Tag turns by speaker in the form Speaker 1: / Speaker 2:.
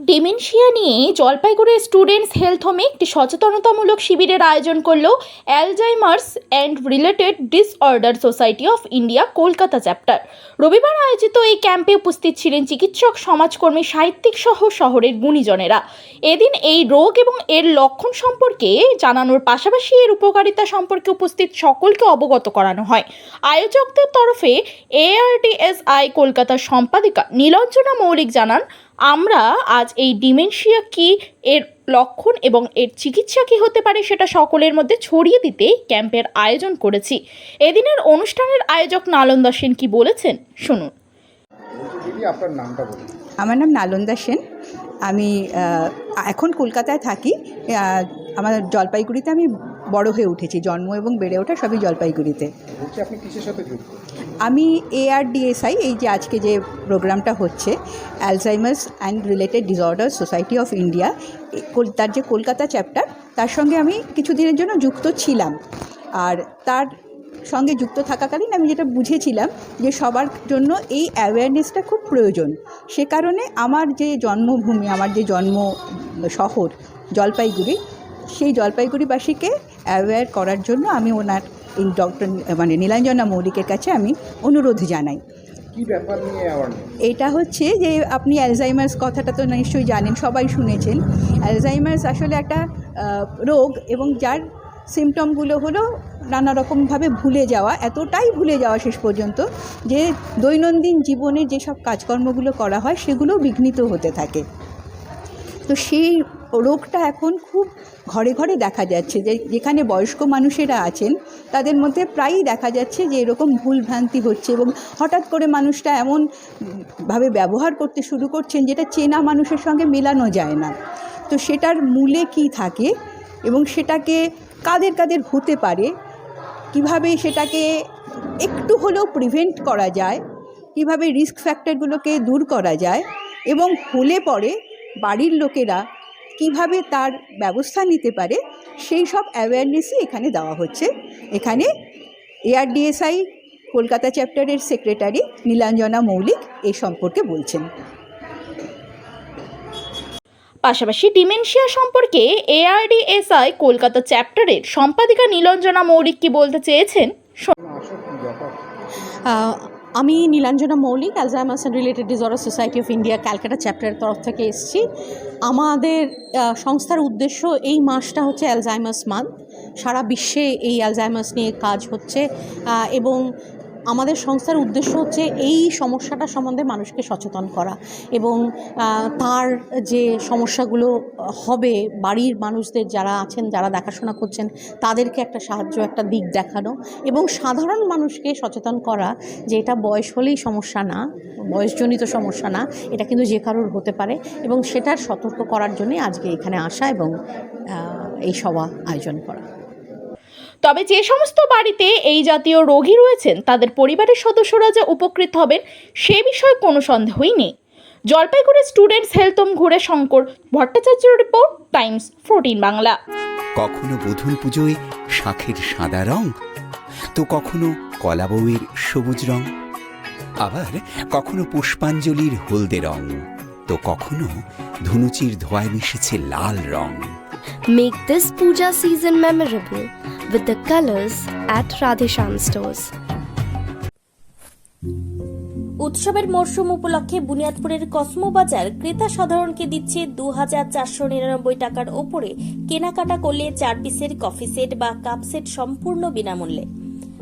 Speaker 1: Dementia নিয়ে Jalpaiguri students health হোমে একটি সচেতনতামূলক শিবিরের আয়োজন করল Alzheimer's and related disorder society of India Kolkata chapter রবিবার আয়োজিত এই ক্যাম্পে উপস্থিত ছিলেন চিকিৎসক, সমাজকর্মী, সাহিত্যিক সহ শহরের গুণীজনেরা। এদিন এই রোগ এবং এর লক্ষণ সম্পর্কে জানানোর পাশাপাশি এর উপকারিতা সম্পর্কে উপস্থিত সকলকে অবগত করানো হয়। আয়োজকদের তরফে এআরডিএসআই কলকাতার সম্পাদিকা নীলঞ্জনা মৌলিক জানান আমরা আজ এই ডিমেনশিয়া কি এর লক্ষণ এবং এর চিকিৎসা কী হতে পারে সেটা সকলের মধ্যে ছড়িয়ে দিতে ক্যাম্পের আয়োজন করেছি। এদিনের অনুষ্ঠানের আয়োজক নালন্দা সেন কি বলেছেন? শুনুন।
Speaker 2: বলছি আপনার নামটা বলুন।
Speaker 3: আমার নাম নালন্দা সেন। আমি এখন কলকাতায় থাকি। আমার জলপাইগুড়িতে আমি বড় হয়ে উঠেছি। জন্ম এবং বেড়ে ওঠা সবই জলপাইগুড়িতে।
Speaker 2: আপনি কিসের সাথে যুক্ত?
Speaker 3: আমি এআরডিএসআই এই যে আজকে যে প্রোগ্রামটা হচ্ছে Alzheimer's and related disorder society of India তার যে কলকাতা চ্যাপ্টার তার সঙ্গে আমি কিছুদিনের জন্য যুক্ত ছিলাম। আর তার সঙ্গে যুক্ত থাকাকালীন আমি যেটা বুঝেছিলাম যে সবার জন্য এই অ্যাওয়ারনেসটা খুব প্রয়োজন। সে কারণে আমার যে জন্মভূমি, আমার যে জন্ম শহর, জলপাইগুড়ি, সেই জলপাইগুড়িবাসীকে অ্যাওয়্যার করার জন্য আমি ওনার ডক্টর মানে নীলাঞ্জনা মৌলিকের কাছে আমি অনুরোধ জানাই। এটা হচ্ছে যে আপনি অ্যালজাইমার্স কথাটা তো নিশ্চয়ই জানেন সবাই শুনেছেন। অ্যালজাইমার্স আসলে একটা রোগ এবং যার সিমটমগুলো হলো নানা রকমভাবে ভুলে যাওয়া এতটাই ভুলে যাওয়া শেষ পর্যন্ত যে দৈনন্দিন জীবনে যেসব কাজকর্মগুলো করা হয় সেগুলো বিঘ্নিত হতে থাকে। তো সেই রোগটা এখন খুব ঘরে ঘরে দেখা যাচ্ছে যে যেখানে বয়স্ক মানুষেরা আছেন, তাদের মধ্যে প্রায়ই দেখা যাচ্ছে যে এরকম ভুল ভ্রান্তি হচ্ছে এবং হঠাৎ করে মানুষটা এমনভাবে ব্যবহার করতে শুরু করছেন যেটা চেনা মানুষের সঙ্গে মেলানো যায় না। তো সেটার মূলে কি থাকে এবং সেটাকে কাদের কাদের হতে পারে, কীভাবে সেটাকে একটু হলেও প্রিভেন্ট করা যায়, কীভাবে রিস্ক ফ্যাক্টরগুলোকে দূর করা যায় এবং হলে পরে বাড়ির লোকেরা কীভাবে তার ব্যবস্থা নিতে পারে সেই সব অ্যাওয়ারনেসই এখানে দেওয়া হচ্ছে। এখানে এআরডিএসআই কলকাতা চ্যাপ্টারের সেক্রেটারি নীলাঞ্জনা মৌলিক এই সম্পর্কে বলছেন।
Speaker 1: পাশাপাশি ডিমেনশিয়া সম্পর্কে এআরডিএসআই কলকাতা চ্যাপ্টারের সম্পাদিকা নীলঞ্জনা মৌলিক কি বলতে চেয়েছেন?
Speaker 4: আমি Nilanjana Moulik Alzheimer's and related disorder society of India Calcutta চ্যাপ্টারের তরফ থেকে এসেছি। আমাদের সংস্থার উদ্দেশ্য এই মাসটা হচ্ছে অ্যালজাইমার্স মান্থ সারা বিশ্বে এই অ্যালজাইমার্স নিয়ে কাজ হচ্ছে এবং আমাদের সংস্থার উদ্দেশ্য হচ্ছে এই সমস্যাটা সম্বন্ধে মানুষকে সচেতন করা এবং তার যে সমস্যাগুলো হবে বাড়ির মানুষদের যারা আছেন, যারা দেখাশোনা করছেন, তাদেরকে একটা সাহায্য, একটা দিক দেখানো এবং সাধারণ মানুষকে সচেতন করা যে এটা বয়স হলেই সমস্যা না, বয়সজনিত সমস্যা না, এটা কিন্তু যে কারোর হতে পারে এবং সেটার সতর্ক করার জন্যে আজকে এখানে আসা এবং এই সভা আয়োজন করা।
Speaker 1: তবে যে সমস্ত বাড়িতে এই জাতীয় রোগী রয়েছেন, তাদের পরিবারের সদস্যরা যে উপকৃত হবেন, সে বিষয়ে কোনো সন্দেহই নেই। জলপাইগুড়ি স্টুডেন্টস হেলথ হোম ঘুরে Shankar Bhattacharya report, Times fourteen Bangla.
Speaker 5: কখনো বধূর পুজোয় শাঁখের সাদা রং? তো কখনো কলা বউয়ের সবুজ রং? আবার কখনো পুষ্পাঞ্জলির হলদে রং? তো কখনো ধনুচির ধোয়ায় মিশেছে লাল রং
Speaker 6: Make this puja season memorable with the colors at Radhesham stores.
Speaker 7: উৎসবের মরশুম উপলক্ষে বুনিয়াদপুরের কসমো বাজার ক্রেতা সাধারণকে দিচ্ছে দু হাজার চারশো নিরানব্বই টাকার ওপরে কেনাকাটা করলে চার পিসের কফি সেট বা কাপ সেট সম্পূর্ণ বিনামূল্যে